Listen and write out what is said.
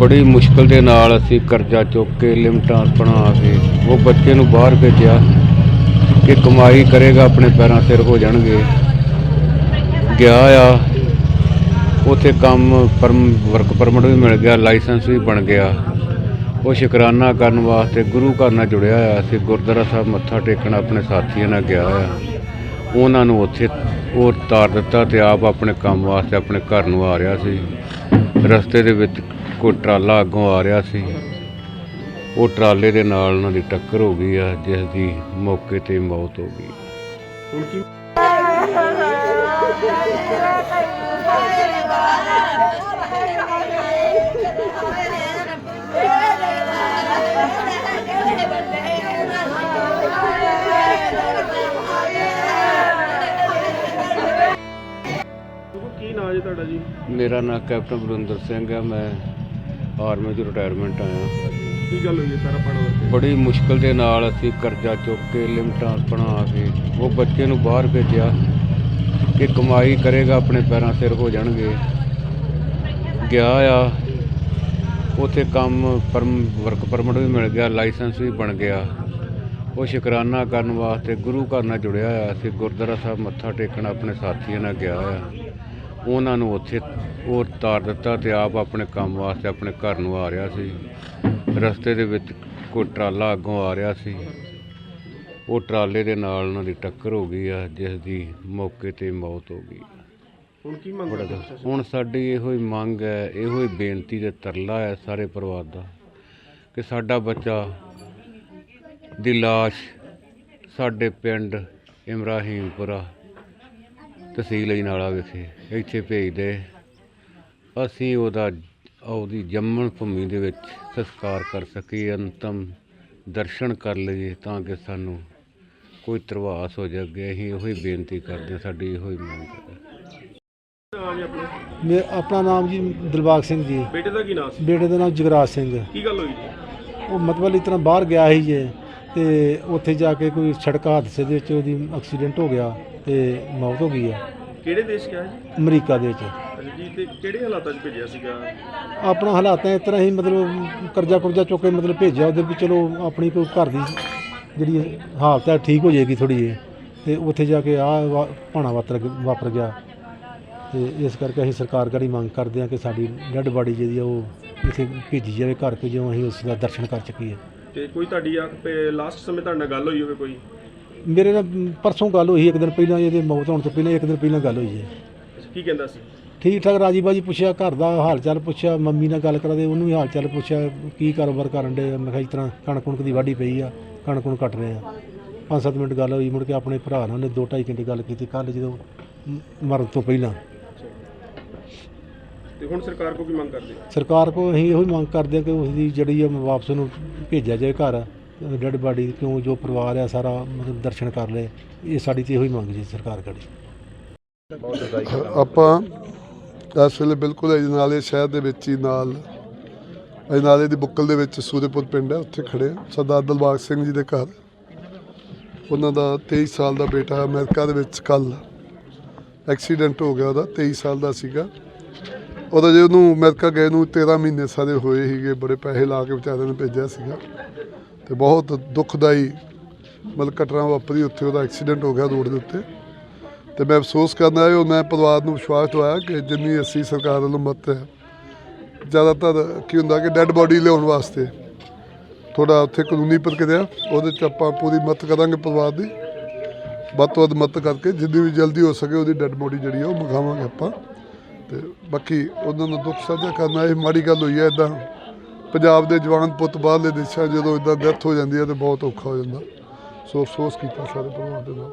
ਬੜੀ ਮੁਸ਼ਕਲ ਦੇ ਨਾਲ ਅਸੀਂ ਕਰਜ਼ਾ ਚੁੱਕ ਕੇ ਲਿਮਟਾਂ ਬਣਾ ਕੇ ਉਹ ਬੱਚੇ ਨੂੰ ਬਾਹਰ ਭੇਜਿਆ ਕਿ ਕਮਾਈ ਕਰੇਗਾ, ਆਪਣੇ ਪੈਰਾਂ ਸਿਰ ਹੋ ਜਾਣਗੇ। ਗਿਆ ਆ, ਉਥੇ ਕੰਮ ਪਰਮ ਵਰਕ ਪਰਮਿਟ ਵੀ ਮਿਲ ਗਿਆ ਲਾਇਸੈਂਸ ਵੀ ਬਣ ਗਿਆ। ਉਹ ਸ਼ੁਕਰਾਨਾ ਕਰਨ ਵਾਸਤੇ ਗੁਰੂ ਘਰ ਨਾਲ ਜੁੜਿਆ ਆ। ਅਸੀਂ ਗੁਰਦੁਆਰਾ ਸਾਹਿਬ ਮੱਥਾ ਟੇਕਣ ਆਪਣੇ ਸਾਥੀਆਂ ਨਾਲ ਗਿਆ ਆ। ਉਹਨਾਂ ਨੂੰ ਉੱਥੇ ਉਹ ਤਾਰ ਦਿੱਤਾ ਤੇ ਆਪ ਆਪਣੇ ਕੰਮ ਵਾਸਤੇ ਆਪਣੇ ਘਰ ਨੂੰ ਆ ਰਿਹਾ ਸੀ। ਰਸਤੇ ਦੇ ਵਿੱਚ ਕੋਈ ਟਰਾਲਾ ਅੱਗੋਂ ਆ ਰਿਹਾ ਸੀ। ਉਹ ਟਰਾਲੇ ਦੇ ਨਾਲ ਉਹਨਾਂ ਦੀ ਟੱਕਰ ਹੋ ਗਈ ਆ ਜਿਸ ਦੀ ਮੌਕੇ ਤੇ ਮੌਤ ਹੋ ਗਈ। ਹੁਣ ਕੀ ਕੀ ਨਾਂ ਜੀ ਤੁਹਾਡਾ ਜੀ? ਮੇਰਾ ਨਾਮ ਕੈਪਟਨ ਬਰਿੰਦਰ ਸਿੰਘ ਹੈ ਮੈਂ ਆਰਮੀ ਤੋਂ ਰਿਟਾਇਰਮੈਂਟ ਆਇਆ। ਕੀ ਗੱਲ ਹੋਈ ਹੈ ਸਾਰਾ ਪੜੋ ਬੜੀ ਮੁਸ਼ਕਲ ਦੇ ਨਾਲ ਅਸੀਂ ਕਰਜ਼ਾ ਚੁੱਕ ਕੇ ਲਿਮਟਾਂ ਬਣਾ ਕੇ ਉਹ ਬੱਚੇ ਨੂੰ ਬਾਹਰ ਭੇਜਿਆ ਕਿ ਕਮਾਈ ਕਰੇਗਾ ਆਪਣੇ ਪੈਰਾਂ ਸਿਰ ਹੋ ਜਾਣਗੇ। ਗਿਆ ਆ। ਉਥੇ ਕੰਮ ਪਰਮ ਵਰਕ ਪਰਮਿਟ ਵੀ ਮਿਲ ਗਿਆ ਲਾਇਸੈਂਸ ਵੀ ਬਣ ਗਿਆ। ਉਹ ਸ਼ੁਕਰਾਨਾ ਕਰਨ ਵਾਸਤੇ ਗੁਰੂ ਘਰ ਨਾਲ ਜੁੜਿਆ ਆ ਸੀ। ਗੁਰਦੁਆਰਾ ਸਾਹਿਬ ਮੱਥਾ ਟੇਕਣ ਆਪਣੇ ਸਾਥੀਆਂ ਨਾਲ ਗਿਆ ਆ। ਉਹਨਾਂ ਨੂੰ ਉੱਥੇ ਉਹ ਤਾਰ ਦਿੱਤਾ ਤੇ ਆਪ ਆਪਣੇ ਕੰਮ ਵਾਸਤੇ ਆਪਣੇ ਘਰ ਨੂੰ ਆ ਰਿਹਾ ਸੀ। ਰਸਤੇ ਦੇ ਵਿੱਚ ਕੋਈ ਟਰਾਲਾ ਅੱਗੋਂ ਆ ਰਿਹਾ ਸੀ। ਉਹ ਟਰਾਲੇ ਦੇ ਨਾਲ ਉਹਨਾਂ ਦੀ ਟੱਕਰ ਹੋ ਗਈ ਆ ਜਿਸ ਦੀ ਮੌਕੇ ਤੇ ਮੌਤ ਹੋ ਗਈ। ਹੁਣ ਕੀ ਮੰਗ ਕਰਦੇ ਹੁਣ ਸਾਡੀ ਇਹੋ ਹੀ ਮੰਗ ਹੈ ਇਹੋ ਹੀ ਬੇਨਤੀ ਤੇ ਤਰਲਾ ਹੈ ਸਾਰੇ ਪਰਿਵਾਰ ਦਾ ਕਿ ਸਾਡਾ ਬੱਚਾ ਦੀ ਲਾਸ਼ ਸਾਡੇ ਪਿੰਡ ਇਮਰਾਹੀਮਪੁਰਾ ਤਹਿਸੀਲ ਅਜਨਾਲਾ ਵਿਖੇ ਇੱਥੇ ਭੇਜ ਦੇ ਅਸੀਂ ਉਹਦਾ ਉਹਦੀ ਜੰਮਣ ਭੂਮੀ ਦੇ ਵਿੱਚ ਸੰਸਕਾਰ ਕਰ ਸਕੀਏ ਅੰਤਮ ਦਰਸ਼ਨ ਕਰ ਲਈਏ ਤਾਂ ਕਿ ਸਾਨੂੰ ਕੋਈ ਤਰਵਾਸ ਹੋ ਜਾਵੇ ਅਸੀਂ ਉਹੀ ਬੇਨਤੀ ਕਰਦੇ ਹਾਂ ਸਾਡੀ ਇਹੋ ਹੀ ਮੰਗ ਹੈ। ਮੇ ਆਪਣਾ ਨਾਮ ਜੀ ਦਿਲਬਾਗ ਸਿੰਘ ਜੀ। ਬੇਟੇ ਦਾ ਕੀ ਨਾਂ ਸੀ? ਬੇਟੇ ਦਾ ਨਾਮ ਜਗਰਾਜ ਸਿੰਘ। ਕੀ ਗੱਲ ਹੋਈ? ਜੀ ਉਹ ਮਤਲਬ ਇਸ ਤਰ੍ਹਾਂ ਬਾਹਰ ਗਿਆ ਸੀ ਜੇ। ਤੇ ਉੱਥੇ ਜਾ ਕੇ ਕੋਈ ਸੜਕ ਹਾਦਸੇ ਦੇ ਵਿੱਚ ਉਹਦੀ ਐਕਸੀਡੈਂਟ ਹੋ ਗਿਆ ਤੇ ਮੌਤ ਹੋ ਗਈ ਆ। ਕਿਹੜੇ ਦੇਸ਼ ਗਿਆ ਜੀ? ਅਮਰੀਕਾ ਦੇ ਵਿੱਚ। ਅੱਛਾ ਜੀ ਤੇ ਕਿਹੜੇ ਹਾਲਾਤਾਂ 'ਚ ਭੇਜਿਆ ਸੀਗਾ? ਆਪਣਾ ਹਾਲਾਤਾਂ ਇਸ ਤਰ੍ਹਾਂ ਹੀ ਮਤਲਬ ਕਰਜ਼ਾ ਕੁਰਜ਼ਾ ਚੁੱਕ ਕੇ ਮਤਲਬ ਭੇਜਿਆ ਉਹਦੇ ਵੀ ਚਲੋ ਆਪਣੀ ਕੋਈ ਘਰ ਦੀ ਜਿਹੜੀ ਹਾਲਤ ਹੈ ਠੀਕ ਹੋ ਜਾਏਗੀ ਥੋੜੀ ਜਿਹੀ। ਤੇ ਉੱਥੇ ਜਾ ਕੇ ਆ ਭਾਣਾ ਵਾਪਰ ਵਾਪਰ ਗਿਆ। ਤੇ ਇਸ ਕਰਕੇ ਅਸੀਂ ਸਰਕਾਰ ਕਰੀ ਮੰਗ ਕਰਦੇ ਹਾਂ ਕਿ ਸਾਡੀ ਡੈੱਡ ਬਾਡੀ ਜਿਹੜੀ ਆ ਉਹ ਇੱਥੇ ਭੇਜੀ ਜਾਵੇ ਘਰ ਭੇਜੋ ਅਸੀਂ ਉਸ ਦਾ ਦਰਸ਼ਨ ਕਰ ਸਕੀਏ। ਤੇ ਕੋਈ ਤੁਹਾਡੀ ਲਾਸਟ ਸਮੇਂ ਤੁਹਾਡੇ ਨਾਲ ਗੱਲ ਹੋਈ ਹੋਵੇ ਕੋਈ? ਮੇਰੇ ਨਾਲ ਪਰਸੋਂ ਗੱਲ ਹੋਈ ਇੱਕ ਦਿਨ ਪਹਿਲਾਂ ਇਹਦੇ ਮੌਤ ਹੋਣ ਤੋਂ ਪਹਿਲਾਂ ਇੱਕ ਦਿਨ ਪਹਿਲਾਂ ਗੱਲ ਹੋਈ ਹੈ। ਕੀ ਕਹਿੰਦਾ ਸੀ? ਠੀਕ ਠਾਕ ਰਾਜੀ ਬਾਜੀ ਪੁੱਛਿਆ ਘਰ ਦਾ ਹਾਲ ਚਾਲ ਪੁੱਛਿਆ ਮੰਮੀ ਨਾਲ ਗੱਲ ਕਰਾਦੇ ਉਹਨੂੰ ਵੀ ਹਾਲ ਚਾਲ ਪੁੱਛਿਆ ਕੀ ਕਾਰੋਬਾਰ ਕਰਨ ਦੇ ਮੈਂ ਕਿਹਾ ਇਸ ਤਰ੍ਹਾਂ ਕਣਕ ਕੁਣਕ ਦੀ ਵਾਢੀ ਪਈ ਆ ਕਣਕ ਕੁਣਕ ਕੱਟ ਰਹੇ ਆ। ਪੰਜ ਸੱਤ ਮਿੰਟ ਗੱਲ ਹੋਈ ਮੁੜ ਕੇ ਆਪਣੇ ਭਰਾ ਨਾਲ ਦੋ ਢਾਈ ਘੰਟੇ ਗੱਲ ਕੀਤੀ ਕੱਲ ਜਦੋਂ ਮਰਨ ਤੋਂ ਪਹਿਲਾਂ। ਤੇ ਹੁਣ ਸਰਕਾਰ ਕੋ ਕੀ ਮੰਗ ਕਰਦੇ? ਸਰਕਾਰ ਕੋ ਅਸੀਂ ਇਹੋ ਹੀ ਮੰਗ ਕਰਦੇ ਹਾਂ ਕਿ ਉਸ ਦੀ ਜਿਹੜੀ ਆ ਵਾਪਸ ਨੂੰ ਭੇਜਿਆ ਜਾਏ ਘਰ ਡੈਡ ਬਾਡੀ ਕਿਉਂ ਜੋ ਪਰਿਵਾਰ ਆ ਸਾਰਾ ਮਤਲਬ ਦਰਸ਼ਨ ਕਰ ਲਏ ਇਹ ਸਾਡੀ ਤੇ ਇਹੋ ਹੀ ਮੰਗ ਜੀ ਸਰਕਾਰ ਕੜੀ ਆਪਾਂ ਇਸ ਵੇਲੇ ਬਿਲਕੁਲ ਅਜਨਾਲੇ ਸ਼ਹਿਰ ਦੇ ਵਿੱਚ ਹੀ ਨਾਲ ਅਜਨਾਲੇ ਦੀ ਬੁੱਕਲ ਦੇ ਵਿੱਚ ਸੂਰੇਪੁਰ ਪਿੰਡ ਹੈ ਉੱਥੇ ਖੜੇ। ਸਰਦਾਰ ਦਿਲਬਾਗ ਸਿੰਘ ਜੀ ਦੇ ਘਰ। ਉਹਨਾਂ ਦਾ 23 ਸਾਲ ਦਾ ਬੇਟਾ ਅਮਰੀਕਾ ਦੇ ਵਿੱਚ ਕੱਲ ਐਕਸੀਡੈਂਟ ਹੋ ਗਿਆ ਉਹਦਾ 23 ਸਾਲ ਦਾ ਸੀਗਾ। ਉਹਦਾ ਜੇ ਉਹਨੂੰ ਅਮਰੀਕਾ ਗਏ ਨੂੰ 13 ਮਹੀਨੇ ਸਾਰੇ ਹੋਏ ਸੀਗੇ, ਬੜੇ ਪੈਸੇ ਲਾ ਕੇ ਵਿਚਾਰੇ ਨੂੰ ਭੇਜਿਆ ਸੀਗਾ। ਤੇ ਬਹੁਤ ਦੁਖਦਾਈ ਮਤਲਬ ਘਟਨਾ ਵਾਪਰੀ, ਉੱਥੇ ਉਹਦਾ ਐਕਸੀਡੈਂਟ ਹੋ ਗਿਆ ਰੋਡ ਦੇ ਉੱਤੇ। ਤੇ ਮੈਂ ਅਫਸੋਸ ਕਰਦਾ ਹੈ ਮੈਂ ਪਰਿਵਾਰ ਨੂੰ ਵਿਸ਼ਵਾਸ ਦਵਾਇਆ ਕਿ ਜਿੰਨੀ ਅਸੀਂ ਸਰਕਾਰ ਵੱਲੋਂ ਮਦਦ ਹੈ, ਜ਼ਿਆਦਾਤਰ ਕੀ ਹੁੰਦਾ ਕਿ ਡੈੱਡ ਬੋਡੀ ਲਿਆਉਣ ਵਾਸਤੇ ਥੋੜਾ ਉੱਥੇ ਕਾਨੂੰਨੀ ਪ੍ਰਕਿਰਿਆ, ਉਹਦੇ ਚ ਆਪਾਂ ਪੂਰੀ ਮਦਦ ਕਰਾਂਗੇ ਪਰਿਵਾਰ ਦੀ। ਵੱਧ ਤੋਂ ਵੱਧ ਮਦਦ ਕਰਕੇ, ਜਿੰਨੀ ਵੀ ਜਲਦੀ ਹੋ ਸਕੇ ਉਹਦੀ ਡੈੱਡ ਬੋਡੀ ਜਿਹੜੀ ਆ ਉਹ ਮੰਗਾਵਾਂਗੇ ਆਪਾਂ। ਤੇ ਬਾਕੀ ਉਹਨਾਂ ਨੂੰ ਦੁੱਖ ਸਾਂਝਾ ਕਰਨਾ, ਇਹ ਮਾੜੀ ਗੱਲ ਹੋਈ ਹੈ ਇਦਾਂ ਪੰਜਾਬ ਦੇ ਜਵਾਨ ਪੁੱਤ ਬਾਹਰਲੇ ਦੇਸ਼ਾਂ ਜਦੋਂ ਇਦਾਂ ਡੈਥ ਹੋ ਜਾਂਦੀ ਹੈ ਤੇ ਬਹੁਤ ਔਖਾ ਹੋ ਜਾਂਦਾ। ਸੋ ਅਫਸੋਸ ਕੀਤਾ ਸਾਰੇ ਪਰਿਵਾਰ ਦੇ ਨਾਲ।